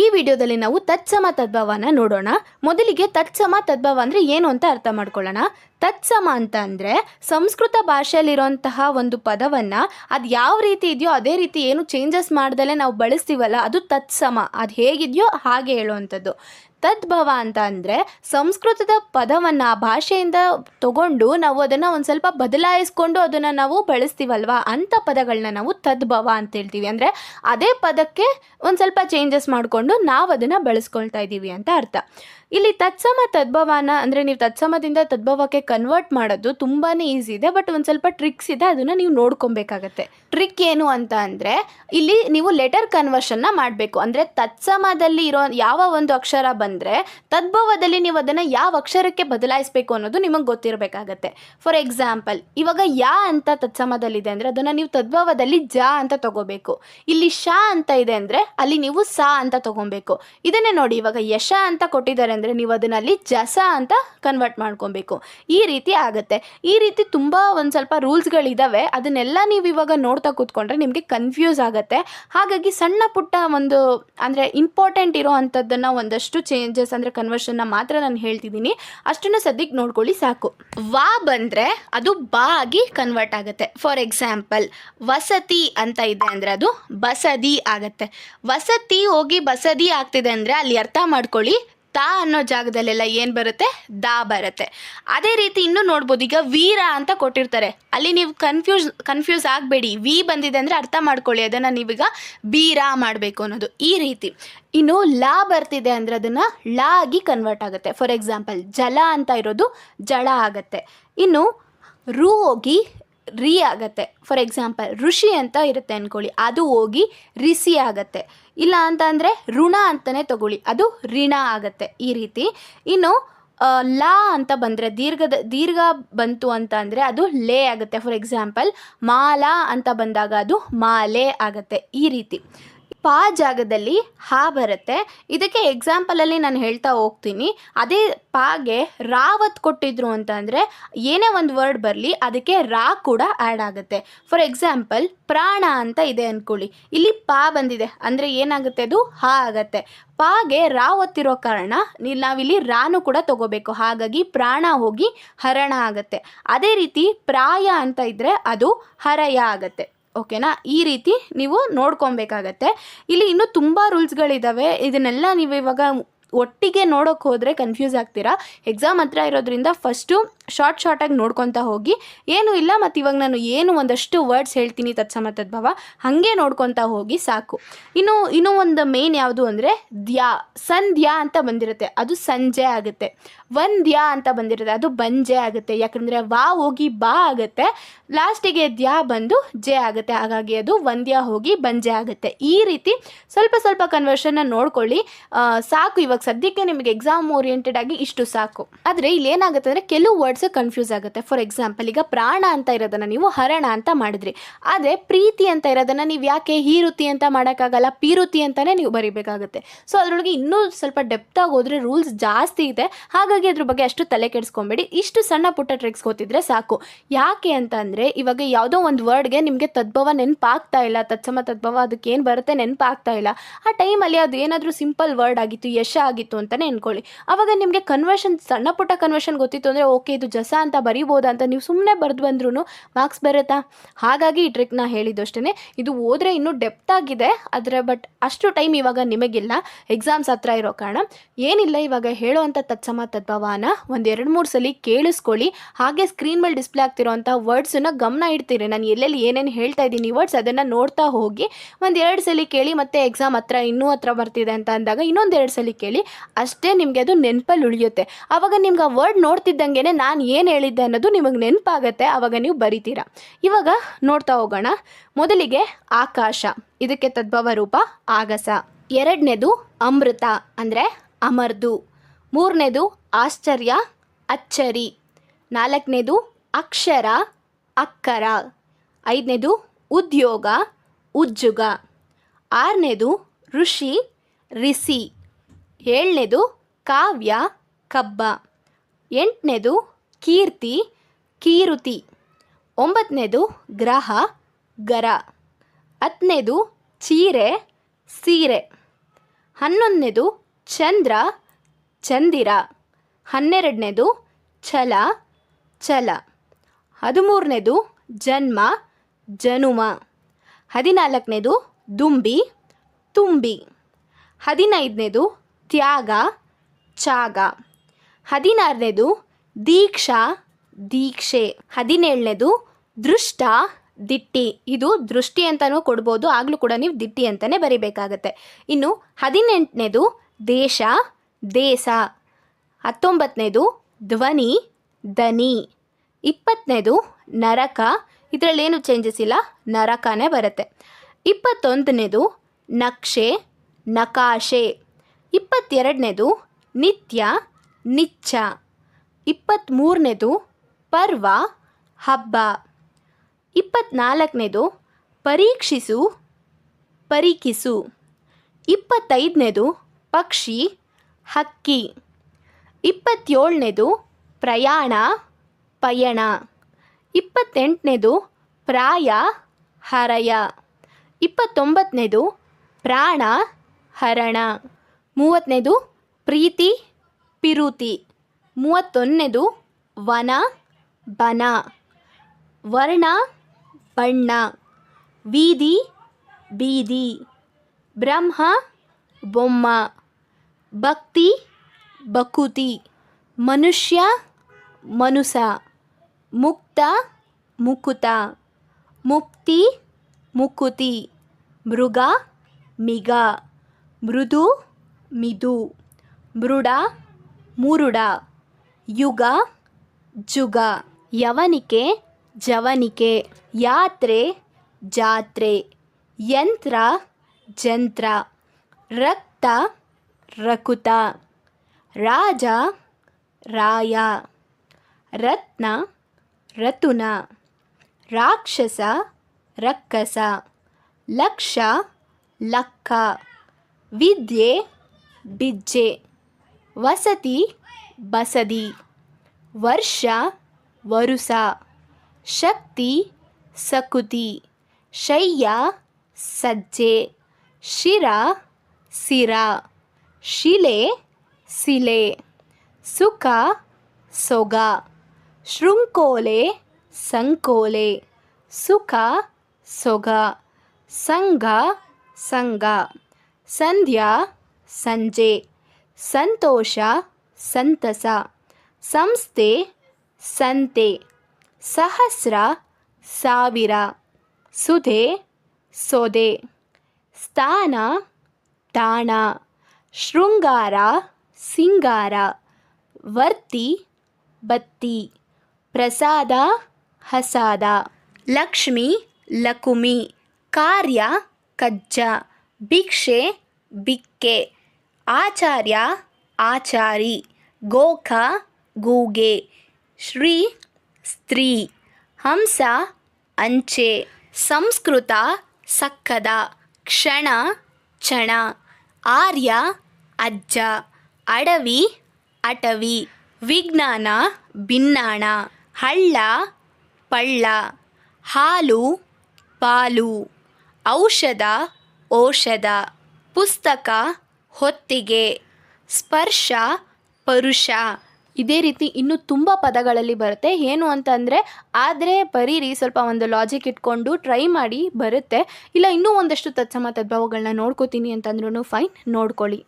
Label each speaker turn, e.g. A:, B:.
A: ಈ ವಿಡಿಯೋದಲ್ಲಿ ನಾವು ತತ್ಸಮ ತದ್ಭವನ ನೋಡೋಣ. ಮೊದಲಿಗೆ ತತ್ಸಮ ತದ್ಭವ ಅಂದರೆ ಏನು ಅಂತ ಅರ್ಥ ಮಾಡ್ಕೊಳ್ಳೋಣ. ತತ್ಸಮ ಅಂತ ಅಂದರೆ ಸಂಸ್ಕೃತ ಭಾಷೆಯಲ್ಲಿರುವಂತಹ ಒಂದು ಪದವನ್ನು ಅದು ಯಾವ ರೀತಿ ಇದೆಯೋ ಅದೇ ರೀತಿ ಏನು ಚೇಂಜಸ್ ಮಾಡ್ದಲೇ ನಾವು ಬಳಸ್ತೀವಲ್ಲ, ಅದು ತತ್ಸಮ. ಅದು ಹೇಗಿದೆಯೋ ಹಾಗೆ ಹೇಳುವಂಥದ್ದು. ತದ್ಭವ ಅಂತ ಅಂದರೆ ಸಂಸ್ಕೃತದ ಪದವನ್ನು ಆ ಭಾಷೆಯಿಂದ ತಗೊಂಡು ನಾವು ಅದನ್ನು ಒಂದು ಸ್ವಲ್ಪ ಬದಲಾಯಿಸ್ಕೊಂಡು ಅದನ್ನು ನಾವು ಬಳಸ್ತೀವಲ್ವ ಅಂಥ ಪದಗಳನ್ನ ನಾವು ತದ್ಭವ ಅಂತ ಹೇಳ್ತೀವಿ. ಅಂದರೆ ಅದೇ ಪದಕ್ಕೆ ಒಂದು ಸ್ವಲ್ಪ ಚೇಂಜಸ್ ಮಾಡಿಕೊಂಡು ನಾವು ಅದನ್ನು ಬಳಸ್ಕೊಳ್ತಾ ಇದ್ದೀವಿ ಅಂತ ಅರ್ಥ. ಇಲ್ಲಿ ತತ್ಸಮ ತದ್ಭವನ ಅಂದರೆ ನೀವು ತತ್ಸಮದಿಂದ ತದ್ಭವಕ್ಕೆ ಕನ್ವರ್ಟ್ ಮಾಡೋದು ತುಂಬಾ ಈಸಿ ಇದೆ ಬಟ್ ಒಂದು ಸ್ವಲ್ಪ ಟ್ರಿಕ್ಸ್ ಇದೆ, ಅದನ್ನು ನೀವು ನೋಡ್ಕೊಬೇಕಾಗತ್ತೆ. ಟ್ರಿಕ್ ಏನು ಅಂತ ಅಂದರೆ, ಇಲ್ಲಿ ನೀವು ಲೆಟರ್ ಕನ್ವರ್ಷನ್ನ ಮಾಡಬೇಕು. ಅಂದರೆ ತತ್ಸಮದಲ್ಲಿ ಇರೋ ಯಾವ ಒಂದು ಅಕ್ಷರ ಬಂದರೆ, ತದ್ಭವದಲ್ಲಿ ನೀವು ಅದನ್ನು ಯಾವ ಅಕ್ಷರಕ್ಕೆ ಬದಲಾಯಿಸಬೇಕು ಅನ್ನೋದು ನಿಮಗೆ ಗೊತ್ತಿರಬೇಕಾಗತ್ತೆ. ಫಾರ್ ಎಕ್ಸಾಂಪಲ್ ಇವಾಗ ಯಾ ಅಂತ ತತ್ಸಮದಲ್ಲಿದೆ ಅಂದರೆ ಅದನ್ನು ನೀವು ತದ್ಭವದಲ್ಲಿ ಜ ಅಂತ ತಗೋಬೇಕು. ಇಲ್ಲಿ ಶಾ ಅಂತ ಇದೆ ಅಂದರೆ, ಅಲ್ಲಿ ನೀವು ಸಾ ಅಂತ ತಗೊಬೇಕು. ಇದನ್ನೇ ನೋಡಿ, ಇವಾಗ ಯಶ ಅಂತ ಕೊಟ್ಟಿದ್ದಾರೆ ಅಂದರೆ ನೀವು ಅದನ್ನು ಅಲ್ಲಿ ಜಸ ಅಂತ ಕನ್ವರ್ಟ್ ಮಾಡ್ಕೊಬೇಕು. ಈ ರೀತಿ ಆಗುತ್ತೆ. ಈ ರೀತಿ ತುಂಬ ಒಂದು ಸ್ವಲ್ಪ ರೂಲ್ಸ್ಗಳಿದ್ದಾವೆ ಅದನ್ನೆಲ್ಲ ನೀವು ಇವಾಗ ನೋಡ್ತಾ ಕೂತ್ಕೊಂಡ್ರೆ ನಿಮಗೆ ಕನ್ಫ್ಯೂಸ್ ಆಗುತ್ತೆ. ಹಾಗಾಗಿ ಸಣ್ಣ ಪುಟ್ಟ ಒಂದು, ಅಂದರೆ ಇಂಪಾರ್ಟೆಂಟ್ ಇರೋ ಅಂಥದ್ದನ್ನು ಒಂದಷ್ಟು ಚೇಂಜಸ್ ಅಂದರೆ ಕನ್ವರ್ಷನ್ನ ಮಾತ್ರ ನಾನು ಹೇಳ್ತಿದ್ದೀನಿ. ಅಷ್ಟನ್ನು ಸದ್ಯಕ್ಕೆ ನೋಡ್ಕೊಳ್ಳಿ ಸಾಕು. ವಾ ಬಂದರೆ ಅದು ಬಾ ಆಗಿ ಕನ್ವರ್ಟ್ ಆಗುತ್ತೆ. ಫಾರ್ ಎಕ್ಸಾಂಪಲ್ ವಸತಿ ಅಂತ ಇದೆ ಅಂದರೆ ಅದು ಬಸದಿ ಆಗುತ್ತೆ. ವಸತಿ ಹೋಗಿ ಬಸದಿ ಆಗ್ತಿದೆ ಅಂದರೆ ಅಲ್ಲಿ ಅರ್ಥ ಮಾಡ್ಕೊಳ್ಳಿ. ತಾ ಅನ್ನೋ ಜಾಗದಲ್ಲೆಲ್ಲ ಏನು ಬರುತ್ತೆ? ದಾ ಬರುತ್ತೆ. ಅದೇ ರೀತಿ ಇನ್ನೂ ನೋಡ್ಬೋದು, ಈಗ ವೀರ ಅಂತ ಕೊಟ್ಟಿರ್ತಾರೆ. ಅಲ್ಲಿ ನೀವು ಕನ್ಫ್ಯೂಸ್ ಕನ್ಫ್ಯೂಸ್ ಆಗಬೇಡಿ. ವಿ ಬಂದಿದೆ ಅಂದರೆ ಅರ್ಥ ಮಾಡ್ಕೊಳ್ಳಿ, ಅದನ್ನು ನೀವೀಗ ಬೀರ ಮಾಡಬೇಕು ಅನ್ನೋದು. ಈ ರೀತಿ. ಇನ್ನು ಲಾ ಬರ್ತಿದೆ ಅಂದರೆ ಅದನ್ನು ಲಾ ಆಗಿ ಕನ್ವರ್ಟ್ ಆಗುತ್ತೆ. ಫಾರ್ ಎಕ್ಸಾಂಪಲ್ ಜಲ ಅಂತ ಇರೋದು ಜಳ ಆಗುತ್ತೆ. ಇನ್ನು ರು ಹೋಗಿ ರಿ ಆಗತ್ತೆ. ಫಾರ್ ಎಕ್ಸಾಂಪಲ್ ಋಷಿ ಅಂತ ಇರುತ್ತೆ ಅಂದ್ಕೊಳ್ಳಿ ಅದು ಹೋಗಿ ರಿಸಿ ಆಗತ್ತೆ. ಇಲ್ಲ ಅಂತ ಅಂದರೆ ಋಣ ಅಂತಲೇ ತಗೊಳ್ಳಿ. ಅದು ಋಣ ಆಗತ್ತೆ ಈ ರೀತಿ. ಇನ್ನು ಲಾ ಅಂತ ಬಂದರೆ ದೀರ್ಘದ, ದೀರ್ಘ ಬಂತು ಅಂತ ಅಂದರೆ ಅದು ಲೇ ಆಗುತ್ತೆ. ಫಾರ್ ಎಕ್ಸಾಂಪಲ್ ಮಾಲಾ ಅಂತ ಬಂದಾಗ ಅದು ಮಾಲೆ ಆಗತ್ತೆ ಈ ರೀತಿ. ಪಾ ಜಾಗದಲ್ಲಿ ಹಾ ಬರುತ್ತೆ. ಇದಕ್ಕೆ ಎಕ್ಸಾಂಪಲಲ್ಲಿ ನಾನು ಹೇಳ್ತಾ ಹೋಗ್ತೀನಿ. ಅದೇ ಪಾಗೆ ರಾವತ್ ಕೊಟ್ಟಿದ್ರು ಅಂತ ಅಂದರೆ ಏನೇ ಒಂದು ವರ್ಡ್ ಬರಲಿ ಅದಕ್ಕೆ ರಾ ಕೂಡ ಆ್ಯಡ್ ಆಗುತ್ತೆ. ಫಾರ್ ಎಕ್ಸಾಂಪಲ್ ಪ್ರಾಣ ಅಂತ ಇದೆ ಅಂದ್ಕೊಳ್ಳಿ ಇಲ್ಲಿ ಪಾ ಬಂದಿದೆ. ಅಂದರೆ ಏನಾಗುತ್ತೆ ಅದು? ಹಾ ಆಗತ್ತೆ. ಪಾಗೆ ರಾ ಒತ್ತಿರೋ ಕಾರಣ ನೀವು ನಾವಿಲ್ಲಿ ರಾನು ಕೂಡ ತಗೋಬೇಕು. ಹಾಗಾಗಿ ಪ್ರಾಣ ಹೋಗಿ ಹರಣ ಆಗತ್ತೆ. ಅದೇ ರೀತಿ ಪ್ರಾಯ ಅಂತ ಇದ್ದರೆ ಅದು ಹರಯ ಆಗತ್ತೆ. ಓಕೆನಾ? ಈ ರೀತಿ ನೀವು ನೋಡ್ಕೊಬೇಕಾಗತ್ತೆ. ಇಲ್ಲಿ ಇನ್ನೂ ತುಂಬ ರೂಲ್ಸ್ಗಳಿದ್ದಾವೆ ಇದನ್ನೆಲ್ಲ ನೀವು ಇವಾಗ ಒಟ್ಟಿಗೆ ನೋಡೋಕೆ ಹೋದರೆ ಕನ್ಫ್ಯೂಸ್ ಆಗ್ತೀರಾ? ಎಕ್ಸಾಮ್ ಹತ್ರ ಇರೋದ್ರಿಂದ ಫಸ್ಟು ಶಾರ್ಟ್ ಶಾರ್ಟಾಗಿ ನೋಡ್ಕೊತಾ ಹೋಗಿ. ಏನೂ ಇಲ್ಲ ಮತ್ತು ಇವಾಗ ನಾನು ಏನು ಒಂದಷ್ಟು ವರ್ಡ್ಸ್ ಹೇಳ್ತೀನಿ ತತ್ಸಮ ತದ್ಭವ ಹಾಗೆ ನೋಡ್ಕೊತಾ ಹೋಗಿ ಸಾಕು. ಇನ್ನು, ಇನ್ನೂ ಒಂದು ಮೇನ್ ಯಾವುದು ಅಂದರೆ ದ್ಯಾ, ಸಂಧ್ಯಾ ಅಂತ ಬಂದಿರುತ್ತೆ. ಅದು ಸಂಜೆ ಆಗುತ್ತೆ. ವಂದ್ಯಾ ಅಂತ ಬಂದಿರುತ್ತೆ. ಅದು ಬಂಜೆ ಆಗುತ್ತೆ. ಯಾಕಂದರೆ ವಾ ಹೋಗಿ ಬಾ ಆಗುತ್ತೆ. ಲಾಸ್ಟಿಗೆ ದ್ಯಾ ಬಂದು ಜೆ ಆಗುತ್ತೆ. ಹಾಗಾಗಿ ಅದು ವಂದ್ಯ ಹೋಗಿ ಬಂಜೆ ಆಗುತ್ತೆ. ಈ ರೀತಿ ಸ್ವಲ್ಪ ಸ್ವಲ್ಪ ಕನ್ವರ್ಷನ್ನ ನೋಡ್ಕೊಳ್ಳಿ. ಸಾಕು ಇವಾಗ. ಸದ್ಯಕ್ಕೆ ನಿಮಗೆ ಎಕ್ಸಾಮ್ ಓರಿಯೆಂಟೆಡ್ ಆಗಿ ಇಷ್ಟು ಸಾಕು. ಆದರೆ ಇಲ್ಲಿ ಏನಾಗುತ್ತೆ ಅಂದರೆ ಕೆಲವು ವರ್ಡ್ಸ್ ಕನ್ಫ್ಯೂಸ್ ಆಗುತ್ತೆ. ಫಾರ್ ಎಕ್ಸಾಂಪಲ್ ಈಗ ಪ್ರಾಣ ಅಂತ ಇರೋದನ್ನು ನೀವು ಹರಣ ಅಂತ ಮಾಡಿದ್ರಿ. ಆದರೆ ಪ್ರೀತಿ ಅಂತ ಇರೋದನ್ನು ನೀವು ಯಾಕೆ ಹೀರುತಿ ಅಂತ ಮಾಡೋಕ್ಕಾಗಲ್ಲ? ಪೀರುತಿ ಅಂತಲೇ ನೀವು ಬರಿಬೇಕಾಗುತ್ತೆ. ಸೊ ಅದರೊಳಗೆ ಇನ್ನೂ ಸ್ವಲ್ಪ ಡೆಪ್ತಾಗಿ ಹೋದರೆ ರೂಲ್ಸ್ ಜಾಸ್ತಿ ಇದೆ. ಹಾಗಾಗಿ ಅದ್ರ ಬಗ್ಗೆ ಅಷ್ಟು ತಲೆ ಕೆಡಿಸ್ಕೊಬೇಡಿ. ಇಷ್ಟು ಸಣ್ಣ ಪುಟ್ಟ ಟ್ರಿಕ್ಸ್ ಗೊತ್ತಿದ್ರೆ ಸಾಕು. ಯಾಕೆ ಅಂತ ಅಂದರೆ ಇವಾಗ ಯಾವುದೋ ಒಂದು ವರ್ಡ್ಗೆ ನಿಮಗೆ ತದ್ಭವ ನೆನಪಾಗ್ತಾ ಇಲ್ಲ, ತತ್ಸಮ ತದ್ಭವ ಅದಕ್ಕೆ ಏನು ಬರುತ್ತೆ ನೆನಪಾಗ್ತಾ ಇಲ್ಲ. ಆ ಟೈಮಲ್ಲಿ ಅದು ಏನಾದರೂ ಸಿಂಪಲ್ ವರ್ಡ್ ಆಗಿತ್ತು, ಯಶ ಆಗಿತ್ತು ಅಂತಲೇ ಅನ್ಕೊಳ್ಳಿ ಅವಾಗ ನಿಮಗೆ ಕನ್ವರ್ಷನ್ ಸಣ್ಣ ಪುಟ್ಟ ಕನ್ವರ್ಷನ್ ಗೊತ್ತಿತ್ತು ಅಂದರೆ ಓಕೆ ಇದು ಜಸ ಅಂತ ಬರಿಬೋದಾ ಅಂತ ನೀವು ಸುಮ್ಮನೆ ಬರೆದು ಬಂದ್ರೂ ಮಾರ್ಕ್ಸ್ ಬರುತ್ತಾ? ಹಾಗಾಗಿ ಈ ಟ್ರಿಕ್ನ ಹೇಳಿದ್ದು ಅಷ್ಟೇ ಇದು ಓದ್ರೆ ಇನ್ನೂ ಡೆಪ್ತ್ ಆಗಿದೆ, ಆದರೆ ಬಟ್ ಅಷ್ಟು ಟೈಮ್ ಇವಾಗ ನಿಮಗಿಲ್ಲ. ಎಕ್ಸಾಮ್ಸ್ ಹತ್ರ ಇರೋ ಕಾರಣ. ಏನಿಲ್ಲ ಇವಾಗ ಹೇಳೋವಂಥ ತತ್ಸಮ ತದ್ಭವನ ಒಂದು ಒಂದೆರಡು ಮೂರು ಸಲ ಕೇಳಿಸ್ಕೊಳ್ಳಿ. ಹಾಗೆ ಸ್ಕ್ರೀನ್ ಮೇಲೆ ಡಿಸ್ಪ್ಲೇ ಆಗ್ತಿರೋಂಥ ವರ್ಡ್ಸನ್ನು ಗಮನ ಇಡ್ತೀರಿ. ನಾನು ಎಲ್ಲೆಲ್ಲಿ ಏನೇನು ಹೇಳ್ತಾ ಇದ್ದೀನಿ ವರ್ಡ್ಸ್ ಅದನ್ನು ನೋಡ್ತಾ ಹೋಗಿ, ಒಂದೆರಡು ಸಲ ಕೇಳಿ ಮತ್ತೆ ಎಕ್ಸಾಮ್ ಹತ್ರ, ಇನ್ನೂ ಹತ್ರ ಬರ್ತಿದೆ ಅಂತ ಅಂದಾಗ ಇನ್ನೊಂದೆರಡು ಸಲ ಕೇಳಿ, ಅಷ್ಟೇ ನಿಮಗೆ ಅದು ನೆನಪಲ್ಲಿ ಉಳಿಯುತ್ತೆ. ಆವಾಗ ನಿಮ್ಗೆ ಆ ವರ್ಡ್ ನೋಡ್ತಿದ್ದಂಗೆ ನಾನು ಏನು ಹೇಳಿದ್ದೆ ಅನ್ನೋದು ನಿಮಗೆ ನೆನಪಾಗುತ್ತೆ. ಆವಾಗ ನೀವು ಬರಿತೀರಾ. ಇವಾಗ ನೋಡ್ತಾ ಹೋಗೋಣ. ಮೊದಲಿಗೆ ಆಕಾಶ, ಇದಕ್ಕೆ ತದ್ಭವ ರೂಪ ಆಗಸ. ಎರಡನೇದು ಅಮೃತ, ಅಂದರೆ ಅಮರ್ದು. ಮೂರನೇದು ಆಶ್ಚರ್ಯ, ಅಚ್ಚರಿ. ನಾಲ್ಕನೇದು, ಅಕ್ಷರ, ಅಕ್ಕರ. ಐದನೇದು, ಉದ್ಯೋಗ, ಉಜ್ಜುಗ. ಆರನೇದು, ಋಷಿ ರಿಸಿ ಏಳನೇದು, ಕಾವ್ಯ, ಕಬ್ಬ. ಎಂಟನೇದು, ಕೀರ್ತಿ, ಕೀರುತಿ. ಒಂಬತ್ತನೇದು, ಗ್ರಹ, ಗರ. ಹತ್ತನೇದು, ಚೀರೆ, ಸೀರೆ. ಹನ್ನೊಂದನೇದು, ಚಂದ್ರ, ಚಂದಿರ. ಹನ್ನೆರಡನೇದು ಛಲ ಛಲ. ಹದಿಮೂರನೇದು ಜನ್ಮ, ಜನುಮ. ಹದಿನಾಲ್ಕನೇದು ದುಂಬಿ, ತುಂಬಿ. ಹದಿನೈದನೇದು ತ್ಯಾಗ, ಚಾಗ. ಹದಿನಾರನೇದು ದೀಕ್ಷಾ, ದೀಕ್ಷೆ. ಹದಿನೇಳನೇದು ದೃಷ್ಟ, ದಿಟ್ಟಿ. ಇದು ದೃಷ್ಟಿ ಅಂತಲೂ ಕೊಡ್ಬೋದು. ಆಗಲೂ ಕೂಡ ನೀವು ದಿಟ್ಟಿ ಅಂತಲೇ ಬರಿಬೇಕಾಗತ್ತೆ. ಇನ್ನು ಹದಿನೆಂಟನೇದು ದೇಶ ದೇಶ ಹತ್ತೊಂಬತ್ತನೇದು ಧ್ವನಿ ದನಿ ಇಪ್ಪತ್ತನೇದು ನರಕ. ಇದರಲ್ಲೇನು ಚೇಂಜಸ್ ಇಲ್ಲ? ನರಕನೇ ಬರುತ್ತೆ. ಇಪ್ಪತ್ತೊಂದನೇದು ನಕ್ಷೆ, ನಕಾಶೆ. ಇಪ್ಪತ್ತೆರಡನೇದು ನಿತ್ಯ, ನಿಚ್ಚ. ಇಪ್ಪತ್ತ್ಮೂರನೇದು ಪರ್ವ, ಹಬ್ಬ. ಇಪ್ಪತ್ತ್ನಾಲ್ಕನೇದು ಪರೀಕ್ಷಿಸು ಪರೀಕ್ಷಿಸು ಇಪ್ಪತ್ತೈದನೇದು ಪಕ್ಷಿ, ಹಕ್ಕಿ. ಇಪ್ಪತ್ತೇಳನೇದು ಪ್ರಯಾಣ, ಪಯಣ. ಇಪ್ಪತ್ತೆಂಟನೇದು ಪ್ರಾಯ, ಹರಯ. ಇಪ್ಪತ್ತೊಂಬತ್ತನೇದು ಪ್ರಾಣ, ಹರಣ. ಮೂವತ್ತನೇದು ಪ್ರೀತಿ, ಪಿರುತಿ. ಮೂವತ್ತೊಂದನೇದು ವನ, ಬನ. ವರ್ಣ, ಬಣ್ಣ. ಬೀದಿ ಬೀದಿ. ಬ್ರಹ್ಮ, ಬೊಮ್ಮ. ಭಕ್ತಿ ಬಕುತಿ. ಮನುಷ್ಯ, ಮನುಸ. ಮುಕ್ತ, ಮುಕುತ. ಮುಕ್ತಿ, ಮುಕುತಿ. ಮೃಗ, ಮಿಗ. ಮೃದು, ಮಿದು. ಮೃಡ, ಮುರುಡ. ಯುಗ, ಜುಗ. ಯವನಿಕೆ, ಜವನಿಕೆ. ಯಾತ್ರೆ, ಜಾತ್ರೆ. ಯಂತ್ರ, ಜಂತ್ರ. ರಕ್ತ, ರಕುತ. ರಾಜ, ರಾಯ, ರತ್ನ, ರತುನ, ರಾಕ್ಷಸ, ರಕ್ಕಸ, ಲಕ್ಷ, ಲಕ್ಕ, ವಿದ್ಯೆ, ಬಿಜ್ಜೆ, ವಸತಿ, ಬಸದಿ, ವರ್ಷ, ವರುಸ, ಶಕ್ತಿ, ಸಕುತಿ, ಶಯ್ಯ, ಸಜ್ಜೆ, ಶಿರ, ಸಿರ, ಶಿಲೆ ಸಿಲೆ, ಸುಖ, ಸೊಗ, ಶೃಂಕೋಲೆ, ಸಂಕೋಲೆ, ಸುಖ, ಸೊಗ, ಸಂಘ ಸಂಘ, ಸಂಧ್ಯಾ, ಸಂಜೆ, ಸಂತೋಷ, ಸಂತಸ, ಸಂಸ್ಥೆ, ಸಂತೆ, ಸಹಸ್ರ, ಸಾವಿರ, ಸುಧೆ, ಸೊದೆ, ಸ್ಥಾನ, ತಾಣ, ಶೃಂಗಾರ ಸಿಂಗಾರ, ವರ್ತಿ, ಬತ್ತಿ, ಪ್ರಸಾದ, ಹಸಾದ, ಲಕ್ಷ್ಮಿ, ಲಕುಮಿ, ಕಾರ್ಯ, ಕಜ್ಜ, ಭಿಕ್ಷೆ, ಬಿಕ್ಕೆ, ಆಚಾರ್ಯ, ಆಚಾರಿ, ಗೋಖ, ಗೂಗೆ, ಶ್ರೀ, ಸ್ತ್ರೀ, ಹಂಸ, ಅಂಚೆ, ಸಂಸ್ಕೃತ, ಸಕ್ಕದ, ಕ್ಷಣ ಚಣ ಆರ್ಯ, ಅಜ್ಜ. ಅಡವಿ, ಅಟವಿ, ವಿಜ್ಞಾನ ಬಿನ್ನಾಣ ಹಳ್ಳ, ಪಳ್ಳ, ಹಾಲು, ಪಾಲು, ಔಷಧ ಔಷಧ, ಪುಸ್ತಕ, ಹೊತ್ತಿಗೆ, ಸ್ಪರ್ಶ, ಪರುಷ. ಇದೇ ರೀತಿ ಇನ್ನೂ ತುಂಬ ಪದಗಳಲ್ಲಿ ಬರುತ್ತೆ. ಏನು ಅಂತಂದರೆ, ಆದರೆ ಬರೀರಿ ಸ್ವಲ್ಪ ಒಂದು ಲಾಜಿಕ್ ಇಟ್ಕೊಂಡು ಟ್ರೈ ಮಾಡಿ ಬರುತ್ತೆ. ಇಲ್ಲ, ಇನ್ನೂ ಒಂದಷ್ಟು ತತ್ಸಮ ತದ್ಭಾವಗಳನ್ನ ನೋಡ್ಕೋತೀನಿ ಅಂತಂದ್ರೂ ಫೈನ್ ನೋಡ್ಕೊಳ್ಳಿ.